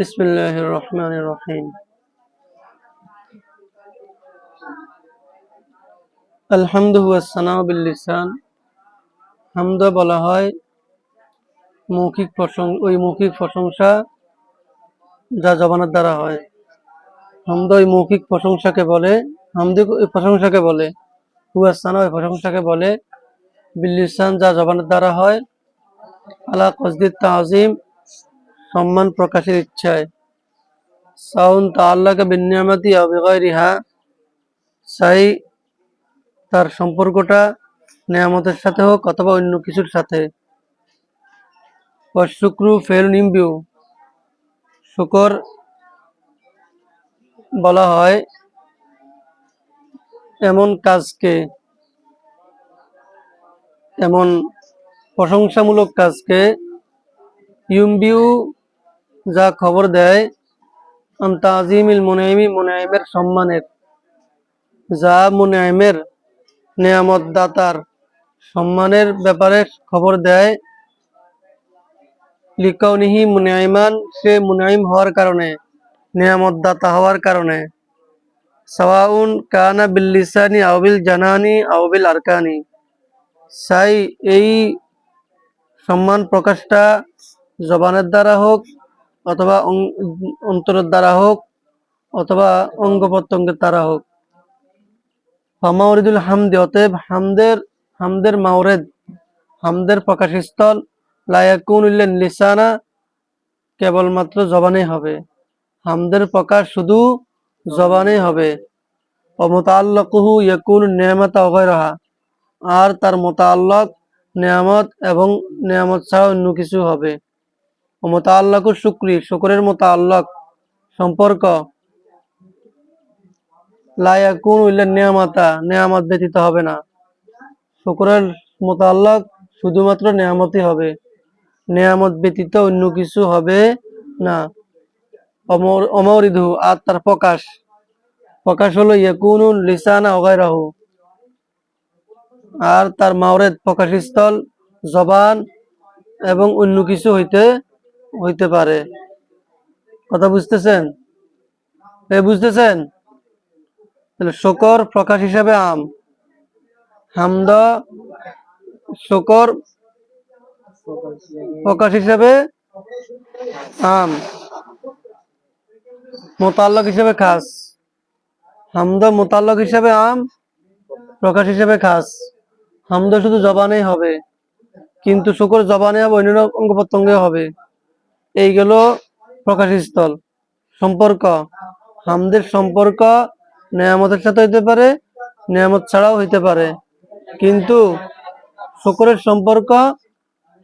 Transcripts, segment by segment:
বিসমিল্লাহ রহমান রহিম আলহামদুহাসানাবিল্লিসান হামদা বলা হয়, মৌখিক প্রশংসা ওই মৌখিক প্রশংসা যা জবানের দ্বারা হয়। হামদা ওই মৌখিক প্রশংসাকে বলে হামদি ওই প্রশংসাকে বলে। হুয়াসানা ওই প্রশংসাকে বলে। বিল্লিসান যা জবানের দ্বারা হয়। আলা কসদির তাজিম সম্মান প্রকাশের ইচ্ছায়। সাউন তাল্লাকে বিনিয়ামাতি অবিগয়রিহা সাই তার সম্পর্কটা নেয়ামতের সাথে হোক অথবা অন্য কিছুর সাথে। শুক্রু ফেল নিম্বিউ। শুকর বলা হয় এমন কাজকে, এমন প্রশংসামূলক কাজকে ইউম্বিউ যা খবর দেয় তাজিমিল মুনাইমি, মুনাইমের সম্মানের। যা মুনাইমের নেয়ামত দাতার সম্মানের ব্যাপারে খবর দেয়। লিকাউনিহি মুনাইমান, সে মুনাইম হওয়ার কারণে নেয়ামত দাতা হওয়ার কারণে। সাওয়াউন কানা বিল্লিসানি আউবিল জানানি আউবিল আরকানি। সাই, এই সম্মান প্রকাশটা জবানের দ্বারা হোক অথবা অন্তরের দ্বারা হোক, অথবা অঙ্গ প্রত্যঙ্গের দ্বারা হোক। ফামাউরিদুল হামদে, অতএব হামদের হামদের মাওরেদ হামদের প্রকাশস্থল লায়াকুন উল্লেন লিসানা, কেবলমাত্র জবানে হবে। হামদের প্রকাশ শুধু জবানে হবে। অমতাল্লকুহু ইয়াকুন নেয়ামত অগয়রহা আর তার মোতাল্লক নেয়ামত এবং নেয়ামত ছাড়া অন্য কিছু হবে। ও মোতাল্লাকুর শুক্রি, শুকরের মোতাল্লক সম্পর্ক। লায়াকুন উল্লেন নেয়ামাতা, নেয়ামত ব্যতীত হবে না। শুকরের মোতাল্লক শুধুমাত্র নেয়ামতই হবে। নেয়ামত ব্যতীত অন্য কিছু হবে না। অমর অমরিধু, আর তার প্রকাশ। প্রকাশ হলো ইয়াকুনুল লিসানা অগায়রাহু আর তার মাওরেদ প্রকাশস্থল, জবান এবং অন্য কিছু হইতে হইতে পারে। কথা বুঝতেছেন? এ বুঝতেছেন? তাহলে শকর প্রকাশ হিসাবে আম। হামদ শকর প্রকাশ হিসাবে আম। মোতাল্লক হিসাবে খাস। হামদ মোতাল্লক হিসাবে আম প্রকাশ হিসাবে খাস। হামদ শুধু জবানেই হবে, কিন্তু শুকর জবানে হবে অন্যান্য অঙ্গ প্রত্যঙ্গে হবে। এইগুলো প্রকাশস্থল সম্পর্ক। হামদের সম্পর্ক নেয়ামতের সাথে হইতে পারে, নেয়ামত ছাড়াও হইতে পারে। কিন্তু শুকরের সম্পর্ক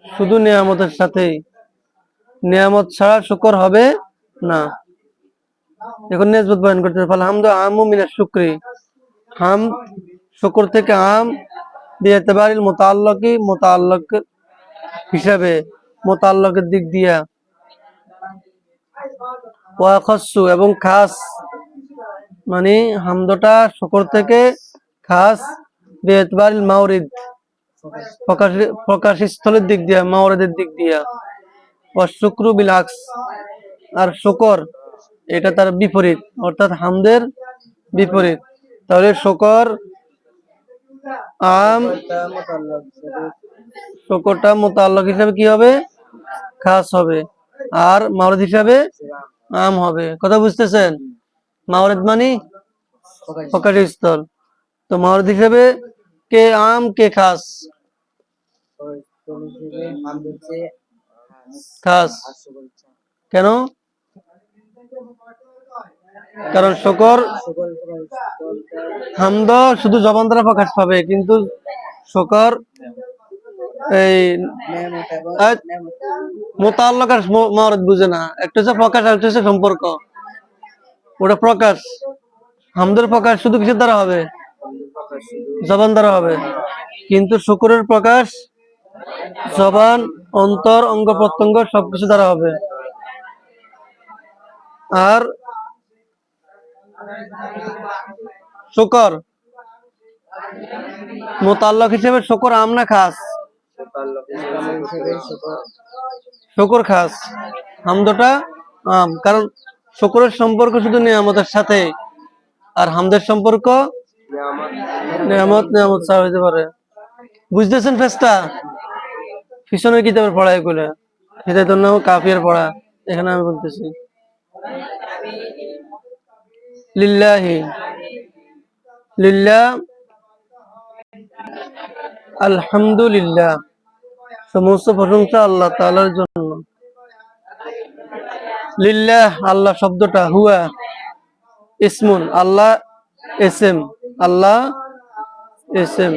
শুধু নেয়ামতের সাথেই। নেয়ামত ছাড়া শুকর হবে না। এখন নেজবত বয়ান করতে ফলে হামদ আমু মিনার শুক্রি। হাম শুকর থেকে আম বিয়েতেবারিল মোতাল্লকি, মোতাল্লক হিসাবে মোতাল্লকের দিক দিয়া ওয়াখসু এবং খাস মানে হামদটা শকর থেকে খাস বিয়েতবারিল মাউরিদ। প্রকাশ, প্রকাশস্থলের দিক দিয়া মাওরেদের দিক দিয়া। অশুক্রু বিলাক্স আর শুকর, এটা তার বিপরীত, অর্থাৎ হামদের বিপরীত। তাহলে শুকর আম শুকরটা মোতাল্লক হিসাবে কি হবে? খাস হবে। আর মাওরেদ হিসাবে আম হবে। কথা বুঝতেছেন? মাওরেদ মানে? প্রকাশস্থল তো মাওরেদ হিসাবে কে আম কে খাস? খাস। কেন? কারণ শকর হামদ শুধু জবান দ্বারা প্রকাশ পাবে কিন্তু শকর এই মোতাল্লক আর ম- মাওরাত বুঝে না। একটা হচ্ছে প্রকাশ আর হচ্ছে সম্পর্ক। ওটা প্রকাশ। হামদের প্রকাশ শুধু কিসের দ্বারা হবে? জবান দ্বারা হবে। কিন্তু শুকুরের প্রকাশ জবান অন্তর অঙ্গ প্রত্যঙ্গ সবকিছু দ্বারা হবে। আর শুকর। মোতাল্লক হিসেবে শুকর আমনা খাস। শুকর খাস। হামদটা কারণ শুকরের সম্পর্ক শুধু নিয়ামতের সাথে, আর হামদের সম্পর্ক নিয়ামত নিয়ামত ছাড়া হইতে পারে। বুঝতেছেন ফেসটা? পিছনের কিতাবের পড়া এগুলো হেদায়ত নাম কাফিয়ার পড়া, এখানে আমি বলতেছি। লিল্লাহি লিল্লাহ আলহামদুলিল্লাহ। সমস্ত প্রশংসা আল্লাহ তাআলার জন্য। লিল্লাহ, আল্লাহ শব্দটা, হুয়া, ইসমুন, আল্লাহ এস এম আল্লাহ এস এম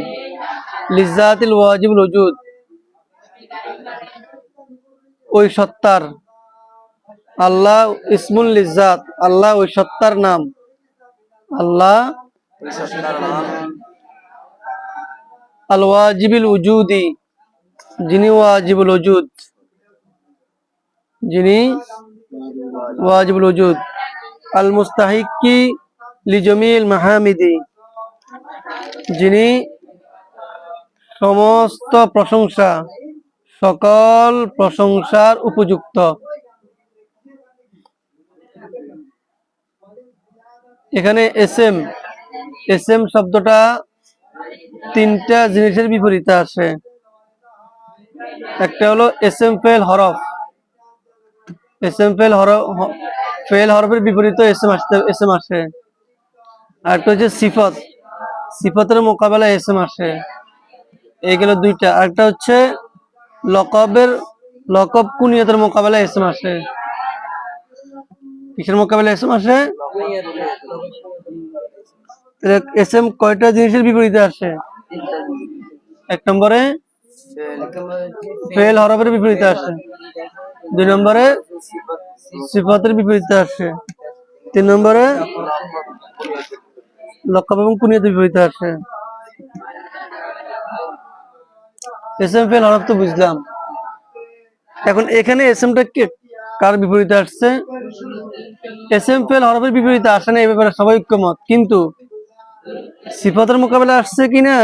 লিজাতিল ওয়াজিবুল ওজুদ। ওই সত্তার, আল্লাহ ইসমুল লিজাত, আল্লাহ ওই সত্তার নাম। আল্লাহ আল ওয়াজিবুল উজুদি যিনি ওয়াজিবুল ওজুদ যিনি ওয়াজিবুল ওজুদ আল মুস্তাহিকি লিজমিল মাহামিদি। যিনি সমস্ত প্রশংসা, সকল প্রশংসার উপযুক্ত। এখানে এস এম এস এম শব্দটা তিনটা জিনিসের বিপরীতে আসে। একটা হলো এস এম ফেল হরফ। এস এম ফেল হরফ ফেল হরফের বিপরীতে এস এম আসতে এস এম আসে। আর একটা হচ্ছে সিফত। সিফতের মোকাবেলায় এস এম আসে। এই গেল দুইটা। আরেকটা হচ্ছে লকবের লকব কুনিয়তের মোকাবেলায় এস এম আসে। কিসের মোকাবেলায় এস এম আসে? এস এম কয়টা জিনিসের বিপরীতে আসে? এক নম্বরে ফেল হরফের বিপরীতে আসে। দুই নম্বরে সিফাতের বিপরীতে আসে। তিন নম্বরে লকব এবং কুনিয়তের বিপরীতে আসে। এস এম ফেল হরফ তো বুঝলাম। এখন এখানে এস এমটা কে কার বিপরীতে আসছে? এস এম ফেল হরফের বিপরীতে আসে না, এই ব্যাপারে সবাই ঐক্যমত। কিন্তু সিফাতের মোকাবেলা আসছে কিনা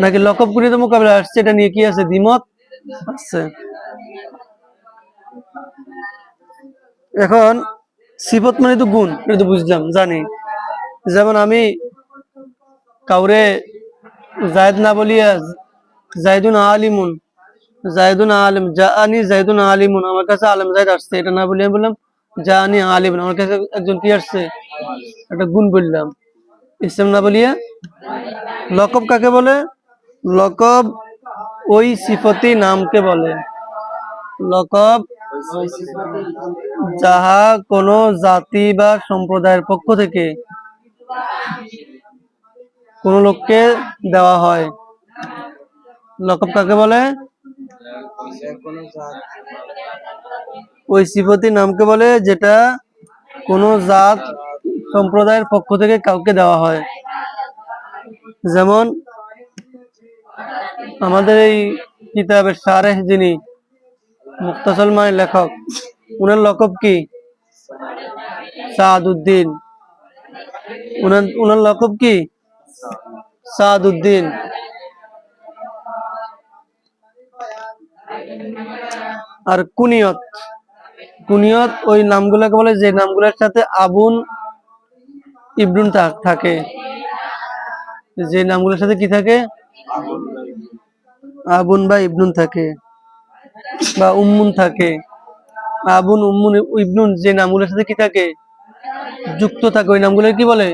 নাকি লকব কুনিয়তের মোকাবেলা আসছে? এটা নিয়ে কি আছে দ্বিমত? আছে। এখন, সিফত মানে তো গুণ, এটা তো বুঝলাম, জানি। যেমন আমি কাউরে জায়দ না বলিয়া জায়দুন আলিমুন, জায়দুন আলিম জানি জায়দুন আলিমুন, আমার কাছে আলম জায়দ আসছে, এটা না বলিয়া বললাম যা জানি আলিম, আমার কাছে একজন কি আসছে? একটা গুণ বললাম। ইসলাম না বলিয়া লকব কাকে বলে? লকব ওই সিফতি নামকে বলে। লকব যাহা কোনো জাতি বা সম্প্রদায়ের পক্ষ থেকে কোন লোককে দেওয়া হয়। লকব কাকে বলে? ওই সিফতি নামকে বলে যেটা কোনো জাত সম্প্রদায়ের পক্ষ থেকে কাউকে দেওয়া হয়। যেমন আমাদের এই কিতাবের সারেহ যিনি মুক্তাসল মায়ের লেখক, উনার লকব কি? সাদউদ্দিন উনার লকব কি? সাদউদ্দিন আর কুনিয়ত। কুনিয়ত ওই নামগুলোকে বলে যে নামগুলোর সাথে আবুন ইবনুন থাকে। যে নামগুলোর সাথে কি থাকে? আবুন বা ইবনুন থাকে বা উম্মুন থাকে। আবুন, উম্মুন, ইবনুন যে নামগুলোর সাথে কি থাকে? যুক্ত থাকে। ওই নামগুলো কি বলে?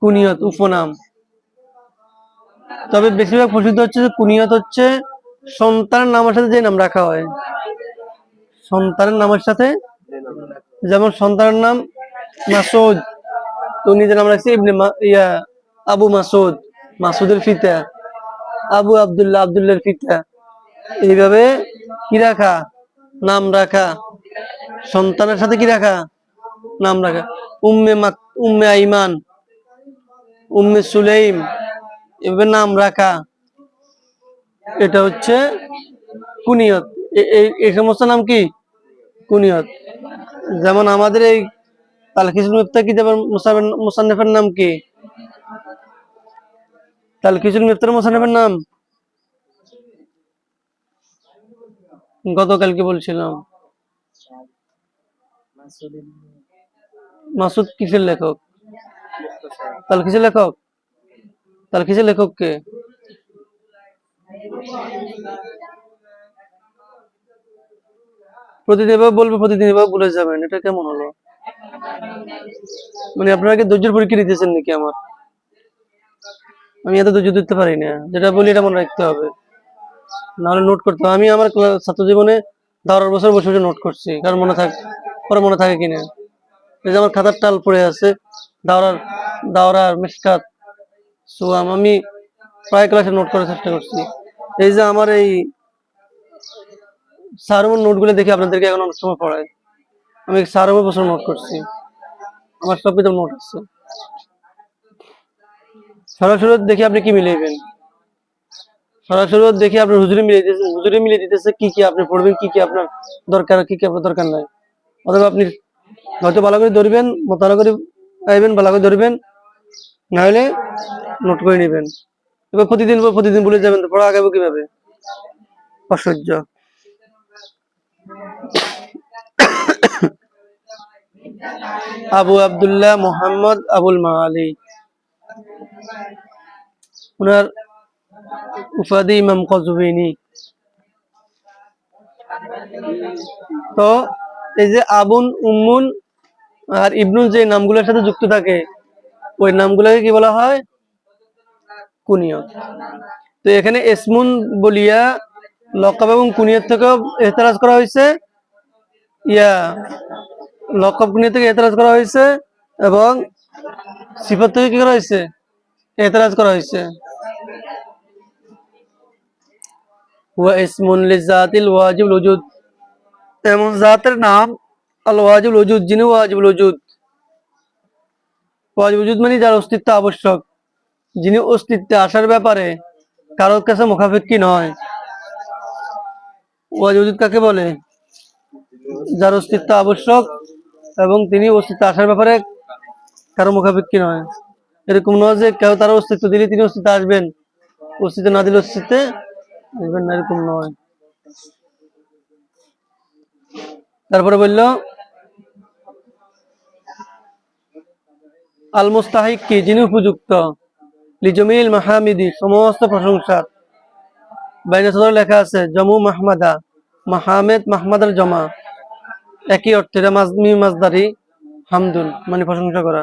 কুনিয়ত, উপনাম। তবে বেশিরভাগ প্রসিদ্ধ হচ্ছে যে কুনিয়ত হচ্ছে সন্তানের নামের সাথে যে নাম রাখা হয়। সন্তানের নামের সাথে যেমন সন্তানের নাম মাসুদ তো নিজের নাম রাখছে ইবনে ইয়া আবু মাসুদ মাসুদের ফিতা। আবু আবদুল্লাহ আব্দুল্লাহর ফিতা এইভাবে কি রাখা? নাম রাখা। সন্তানের সাথে কি রাখা? নাম রাখা। উম্মে উম্মে আইমান, উম্মে সুলেইম, এভাবে নাম রাখা। এটা হচ্ছে কুনিয়ত। এই- সমস্ত নাম কি? কুনিয়ত। যেমন আমাদের এই তালখিসুল মিফতা কিতাবের মুসাফের- মুসান্নিফের নাম কি? তালখিসুল মিফতার মুসান্নিফের নাম গতকালকে বলছিলাম। মাসুদ কিসের লেখক? তাহলে কিসের লেখক? তাহলে কিসের লেখক কে প্রতিদিন এভাবে বলবে, প্রতিদিন এভাবে বলে যাবেন। এটা কেমন হলো? মানে আপনারা কি ধৈর্যের পরীক্ষা দিতেছেন নাকি আমার? আমি এত ধৈর্য দিতে পারি না। যেটা বলি, এটা মনে রাখতে হবে। নাহলে নোট করতে আমি আমার ছাত্র জীবনে দাওয়ার বছর বসে বসে নোট করছি। কারণ মনে থাক পরে মনে থাকে কিনা। এই যে আমার খাতার টাল পড়ে আছে, দাওরার দাওরার মিসকাত। সোয়াম আমি প্রায় ক্লাসে নোট করার চেষ্টা করছি। এই যে আমার এই সারমন নোটগুলো দেখে আপনাদেরকে এখন অনেক সময় পড়ায়। আমি সারমন বছর নোট করছি। আমার সব কিছু নোট আছে। সরাসরি দেখে আপনি কি মিলাইবেন? সরাসরি দেখে আপনি হুজুরি মিলিয়ে দিতেছে, হুজুরি মিলিয়ে দিতেছে, কি কি আপনি পড়বেন, কি কি আপনার দরকার, কি কি আপনার দরকার নাই। অথবা আপনি হয়তো ভালো করে ধরবেন মোতালা করে আইবেন, ভালো করে ধরবেন না হলে নোট করে নেবেন। এবার প্রতিদিন প্রতিদিন বলে যাবেন পড়া আগাবো কীভাবে? অসহ্য। আবু আব্দুল্লাহ মোহাম্মদ আবুল মাআলি ওনার উপাধি ইমাম কজুবিনী। তো এই যে আবুন, উম্মুন আর ইবনুল যে নামগুলোর সাথে যুক্ত থাকে, ওই নামগুলোকে কি বলা হয়? কুনিয়ত। তো এখানে এসমুন বলিয়া লকব এবং কুনিয়ত থেকেও এহতারাজ করা হয়েছে। ইয়া, লকব কুনিয়ত থেকে এহতারাজ করা হয়েছে এবং সিফত থেকে কি করা হয়েছে? এহতারাজ করা হয়েছে। হুয়া ইসমুন লিজাতিল ওয়াজিবুল ওজুদ এমন জাতের নাম আল ওয়াজিবুল ওজুদ যিনি ওয়াজিবুল ওজুদ ওয়াজিবুল ওজুদ মানে যার অস্তিত্ব আবশ্যক। যিনি অস্তিত্বে আসার ব্যাপারে কারোর কাছে মুখাপেক্ষি নয়। ওয়াজিবুল ওজুদ কাকে বলে? যার অস্তিত্ব আবশ্যক এবং তিনি অস্তিত্ব আসার ব্যাপারে কারও মুখাপেক্ষি নয়। এরকম নয় যে কেউ তার অস্তিত্ব দিলে তিনি অস্তিত্বে আসবেন। অস্তিত্ব না দিলে অস্তিত্বে আসবেন না, এরকম নয়। তারপরে বলল আল মুস্তাহিক কি? যিনি উপযুক্ত। লিজমিল মাহামিদি, সমস্ত প্রশংসার। বাইরে লেখা আছে, জমু মাহমাদা, মাহমেদ মাহমাদার জমা। একই অর্থে মাজমি মাজদারি হামদুন মানে প্রশংসা করা।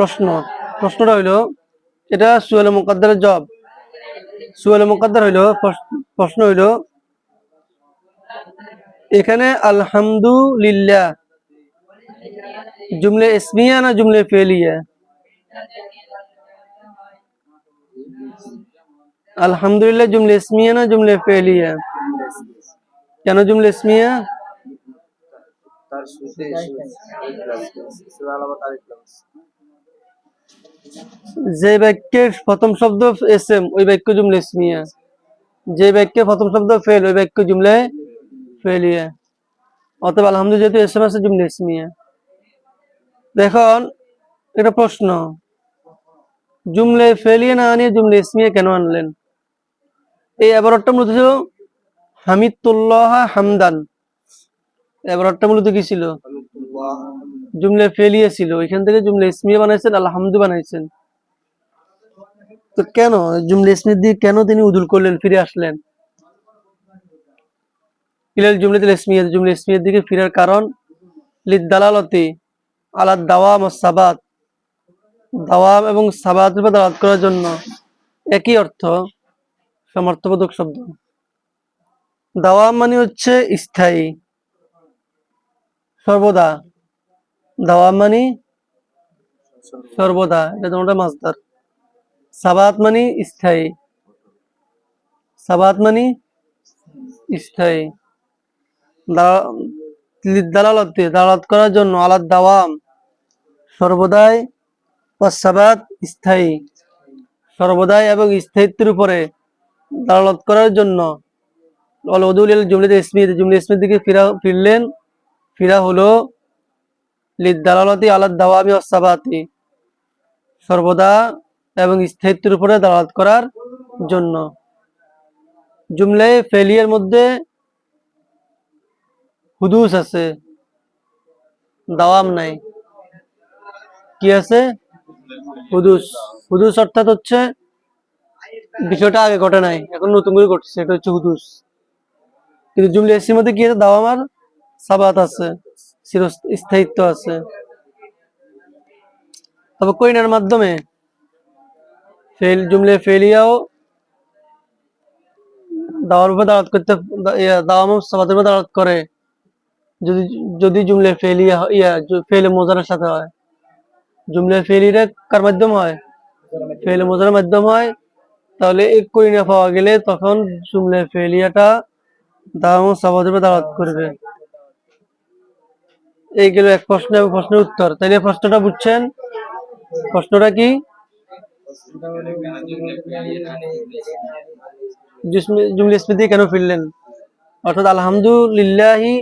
প্রশ্ন প্রশ্নটা হইল এটা সুয়েল মুকদ্দারের জব সুয়েল মুকদ্দার হইল প্রশ- প্রশ্ন হইল এখানে আলহামদুলিল্লাহ জুমলে ইসমিয়া না জুমলে ফেলিয়া আলহামদুলিল্লাহ জুমলে ইসমিয়া না জুমলে ফেলিয়া কেন জুমলে ইসমিয়া তার যে বাক্যের প্রথম শব্দ এসএম, ওই বাক্য জুমলে ইসমিয়া। যে বাক্যে প্রথম শব্দ ফেল, ওই বাক্য জুমলে ফেলিয়া। অতএব আলহামদুলিল্লাহ যেহেতু এসএম আছে, জুমলে ইসমিয়া। দেখুন, এটা প্রশ্ন। জুমলে ফেলিয়া না আনিয়ে জুমলে ইসমিয়া কেন আনলেন? এই এবারটা মূলত ছিল হামিদুল্লাহ হামদান। এবারটা মূলত কি ছিল? জুমলে ফেলিয়ে ছিল ওইখান থেকে জুমলে ইসমিয়া বানাইছেন, আলহামদু বানাইছেন। তো কেন? জুমলে ইসমিয়া দিয়ে কেন তিনি উদুল করলেন, ফিরে আসলেন? ইলাল জুমলাতুল ইসমিয়া, জুমলে ইসমিয়ার দিকে ফিরার কারণ লিদালালতি আলা দাওয়াম ও সাবাত। দাওয়াম এবং সাবাতের উপর দাওয়াত করার জন্য একই অর্থ সমর্থবোধক শব্দ। দাওয়াম মানে হচ্ছে স্থায়ী, সর্বদা। দাওয়াম মানে সর্বদা, এটা তোমার মাছদার সাবাত মানে স্থায়ী। সাবাত মানে স্থায়ী। দালালতে দালালত করার জন্য আলাদ দাওয়াম। সর্বদাই পশ্চাৎ স্থায়ী। সর্বদাই এবং স্থায়িত্বের উপরে দালালত করার জন্য অল উদুল জুমলিদ ইসমিদ জুমলি ইসমিদ দিকে ফিরা, ফিরলেন। ফিরা হলো লিদ দালালতি আলাদ দাওয়ামি অসাবাতি সর্বদা এবং স্থায়িত্বের উপরে দালালত করার জন্য। জুমলে ফেলিয়ার মধ্যে হুদুস আছে। দাওয়াম নাই। কি আছে? হুদুস। হুদুস অর্থাৎ হচ্ছে বিষয়টা আগে ঘটে নাই, এখন নতুন করে ঘটছে, এটা হচ্ছে হুদুস। কিন্তু জুমলে এসির মধ্যে কি আছে? দাওয়াম আর সাবাত আছে। স্থায়িত্ব আছে। তবে কইনার মাধ্যমে ফেল, জুমলে ফেলিয়াও দাওয়ার উপর দাঁড়াত করতে দাওয়াম সাবাতের দাঁড়াত করে। যদি যদি জুমলে ফেলিয়া, ইয়া ফেলে মোজারের সাথে হয়। জুমলে ফেলিটা কার মাধ্যম হয়? ফেলে মোজারের মাধ্যম হয়। তাহলে এক কইনা পাওয়া গেলে তখন জুমলে ফেলিয়াটা দাওয়াম সাবাতের উপর দাঁড়াত করবে। এই গেল এক প্রশ্ন এবং প্রশ্নের উত্তর। এই প্রশ্নটা বুঝছেন? প্রশ্নটা কি? জুমলে স্মৃতি কেন ফিরলেন? অর্থাৎ আলহামদুলিল্লাহি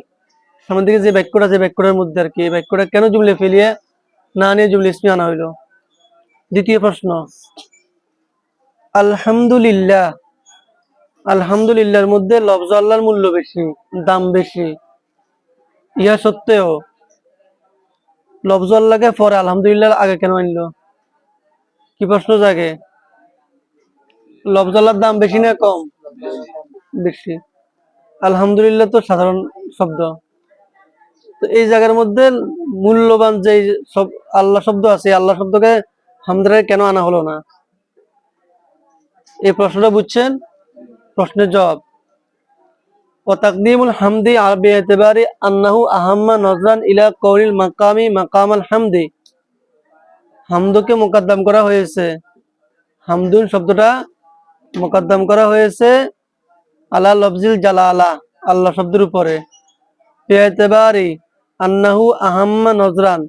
সামনের দিকে যে বাক্যটা যে বাক্যটার মধ্যে আর কি। এই বাক্যটা কেন জুমলে ফেলিয়ে না নিয়ে জুমলে ইসমি আনা হইল? দ্বিতীয় প্রশ্ন। আলহামদুলিল্লাহ। আলহামদুলিল্লাহর মধ্যে লফজ আল্লাহর মূল্য বেশি, দাম বেশি। ইহা সত্ত্বেও লফজ আল্লাহকে পরে, আলহামদুলিল্লাহ, আগে কেন আনলো? কি প্রশ্ন জাগে? লফজ আল্লাহর দাম বেশি না কম? বেশি। আলহামদুলিল্লাহ তো সাধারণ শব্দ। তো এই জায়গার মধ্যে মূল্যবান যে সব আল্লাহ শব্দ আছে, আল্লাহ শব্দকে হামদারে কেন আনা হলো না? এই প্রশ্নটা বুঝছেন? প্রশ্নের জবাব। وتقديم الحمد على باعتبار أنه أهم نظرا إلى قول المقام مقام الحمد হামদকে মোকদ্দম করা হয়েছে হামদুন শব্দটা মোকদ্দম করা হয়েছে আলা লফজিল জালালা আল্লাহ শব্দের উপরে বেতেবারি আন্নাহু আহাম্মা নজরান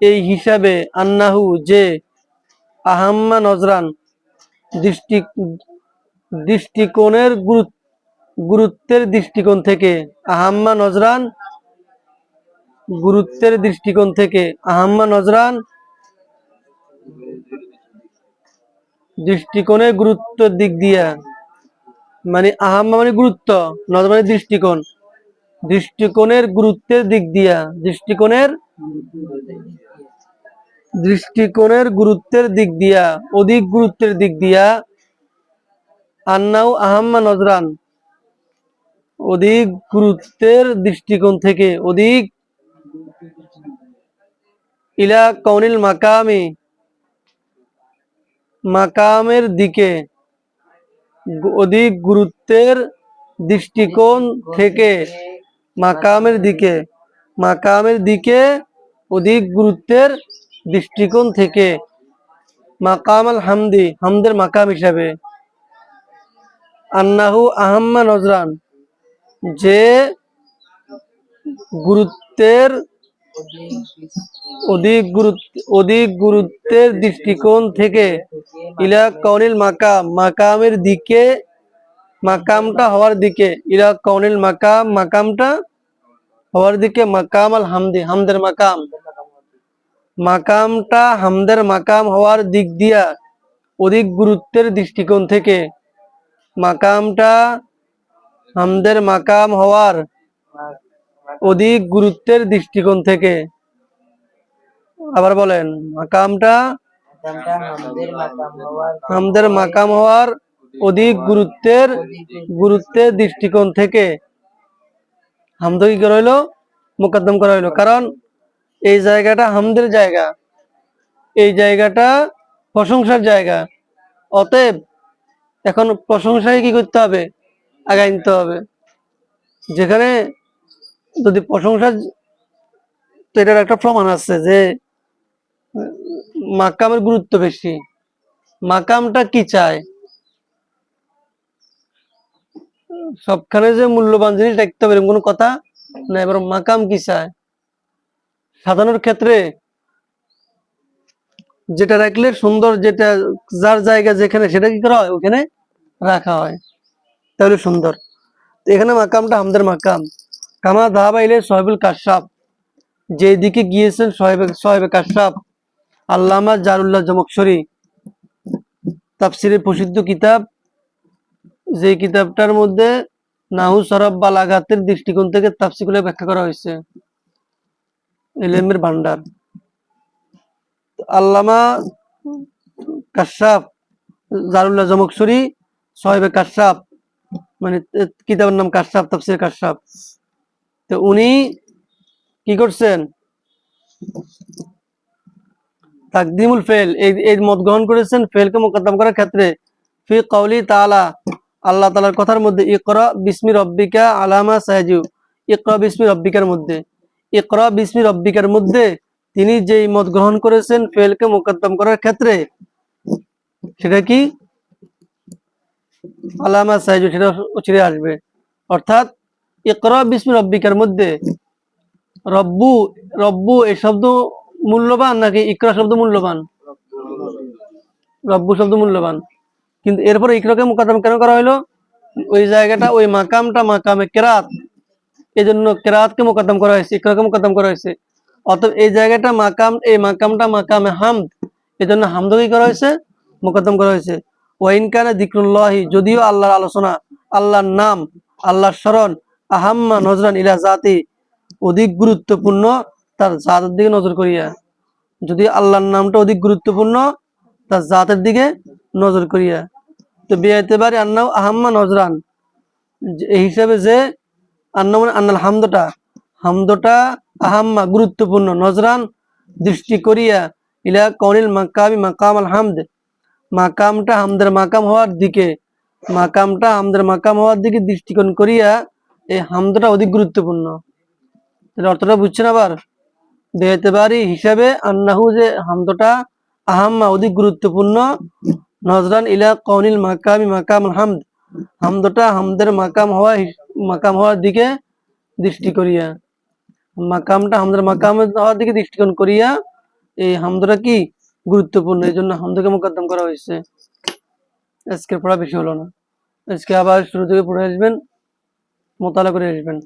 এই হিসাবে আন্নাহু যে আহাম্মা নজরান দৃষ্টি দৃষ্টিকোণের গুরুত্ব গুরুত্বের দৃষ্টিকোণ থেকে আহাম্মা নজরান, গুরুত্বের দৃষ্টিকোণ থেকে আহাম্মা নজরান দৃষ্টিকোণের গুরুত্বের দিক দিয়া মানে আহাম্মা মানে গুরুত্ব নজর মানে দৃষ্টিকোণ। দৃষ্টিকোণের গুরুত্বের দিক দিয়া, দৃষ্টিকোণের দৃষ্টিকোণের গুরুত্বের দিক দিয়া, অধিক গুরুত্বের দিক দিয়া আন্নাও আহাম্মা নজরান। অধিক গুরুত্বের দৃষ্টিকোণ থেকে অধিক ইলা কৌনিল মাকামি, মাকামের দিকে অধিক গুরুত্বের দৃষ্টিকোণ থেকে মাকামের দিকে মাকামের দিকে অধিক গুরুত্বের দৃষ্টিকোণ থেকে মাকাম আল হামদি, হামদের মাকাম হিসাবে। আন্নাহু আহাম্মা নজরান। যে গুরুত্বের অধিক গুরুত্ব, অধিক গুরুত্বের দৃষ্টিকোণ থেকে ইলা কৌনিল মাকাম, মাকামের দিকে, মাকামটা হওয়ার দিকে, ইলা কৌনিল মাকাম, মাকামটা হওয়ার দিকে, মাকাম আল হামদি, হামদের মাকাম। মাকামটা হামদের মাকাম হওয়ার দিক দিয়া অধিক গুরুত্বের দৃষ্টিকোণ থেকে মাকামটা হামদের মাকাম হওয়ার অধিক গুরুত্বের দৃষ্টিকোণ থেকে। আবার বলেন, মাকামটা হামদের মাকাম হওয়ার অধিক গুরুত্বের গুরুত্বের দৃষ্টিকোণ থেকে হামদ কি করা হইল? মোকদ্দম করা হইল। কারণ এই জায়গাটা হামদের জায়গা। এই জায়গাটা প্রশংসার জায়গা। অতএব এখন প্রশংসায় কি করতে হবে? আগায় নিতে হবে। যেখানে যদি প্রশংসা, তো এটার একটা প্রমাণ আছে যে, মাকামের গুরুত্ব বেশি। মাকামটা কি চায়? সবখানে যে মূল্যবান জিনিস দেখতে হবে কোনো কথা না এবার মাকাম কি চায়? সাজানোর ক্ষেত্রে যেটা রাখলে সুন্দর, যেটা যার জায়গা যেখানে সেটা কি করা হয়? ওখানে রাখা হয়। তাহলে সুন্দর। তো এখানে মাকামটা আমাদের মাকাম। কামা ধাবাইলে সোহেবুল কাশাব। যেদিকে গিয়েছেন সোহেবে সোহেবে কাশাব। আল্লামা জারুল্লাহ জমকশরী তাফসিরের প্রসিদ্ধ কিতাব। যে কিতাবটার মধ্যে নাহু সরব বালাগাতের দৃষ্টিকোণ থেকে তাফসিগুলো ব্যাখ্যা করা হয়েছে। এলেমের ভান্ডার আল্লামা কাশাফ জারুল্লাহ জমকশরী সোহেবে কাশাফ মানে কিতাবের নাম? কাশাফ তাফসির কাশাফ তো উনি কি করছেন? তাকদিমুল ফেল, এই মত গ্রহণ করেছেন ফেলকে মোকদ্দম করার ক্ষেত্রে। ফি কওলি তাআলা, আল্লাহ তালার কথার মধ্যে, ইকরা বিসমি রব্বিকা আলামা সাহাজু ইকরা বিসমি রব্বিকার মধ্যে। ইকরা বিসমি রব্বিকার মধ্যে তিনি যেই মত গ্রহণ করেছেন ফেলকে মোকদ্দম করার ক্ষেত্রে, সেটা কি? আলামা সাহাজু সেটা ছিঁড়ে আসবে। অর্থাৎ, ইকরা বিসমি রব্বিকার মধ্যে রব্বু রব্বু এই শব্দ মূল্যবান নাকি ইকরা শব্দ মূল্যবান? রব্বু শব্দ মূল্যবান। কিন্তু এরপরে ইকরাকে মোকাদ্দম কেন করা হলো ওই জায়গাটা, ওই মাকামটা, মাকামে কেরাত। এই জন্য কেরাতকে মোকাদ্দম করা হয়েছে, ইকরাকে মোকাদ্দম করা হয়েছে। অতএব এই জায়গাটা মাকাম, এই মাকামটা মাকামে হামদ। এই জন্য হামদকে করা হয়েছে? মোকাদ্দম করা হয়েছে। ওয়াইন কানে দিকরুল্লাহি যদিও আল্লাহর আলোচনা, আল্লাহর নাম, আল্লাহর স্মরণ, আহাম্মা নজরান ইলা জাতি অধিক গুরুত্বপূর্ণ, তার জাতের দিকে নজর করিয়া। যদি আল্লাহর নামটা অধিক গুরুত্বপূর্ণ, তার জাতের দিকে নজর করিয়া। তো বিয়াইতে পারি আন্নাও আহাম্মা নজরান। এই হিসাবে যে আন্না মানে আন্নাল হামদটা হামদটা আহাম্মা গুরুত্বপূর্ণ, নজরান দৃষ্টি করিয়া, ইলা কনিল মাকামি মাকাম আল হামদ মাকামটা হামদের মাকাম হওয়ার দিকে, মাকামটা হামদের মাকাম হওয়ার দিকে দৃষ্টিকোণ করিয়া এই হামদটা অধিক গুরুত্বপূর্ণ। অর্থটা বুঝছেন আবার? দেহতে পারি হিসাবে আন্নাহু যে হামদটা আহাম্মা অধিক গুরুত্বপূর্ণ। নজরান ইলা কনিল মাকামি মাকাম হামদ। হামদটা হামদের মাকাম হওয়া মাকাম হওয়ার দিকে দৃষ্টি করিয়া। মাকামটা হামদের মাকাম হওয়ার দিকে দৃষ্টিকোণ করিয়া এই হামদটা কি? গুরুত্বপূর্ণ। এই জন্য হামদকে মোকদ্দম করা হয়েছে। আজকে পড়া বেশি হলো না। আজকে আবার শুরু থেকে পড়ে আসবেন, মোতালা করে আসবেন।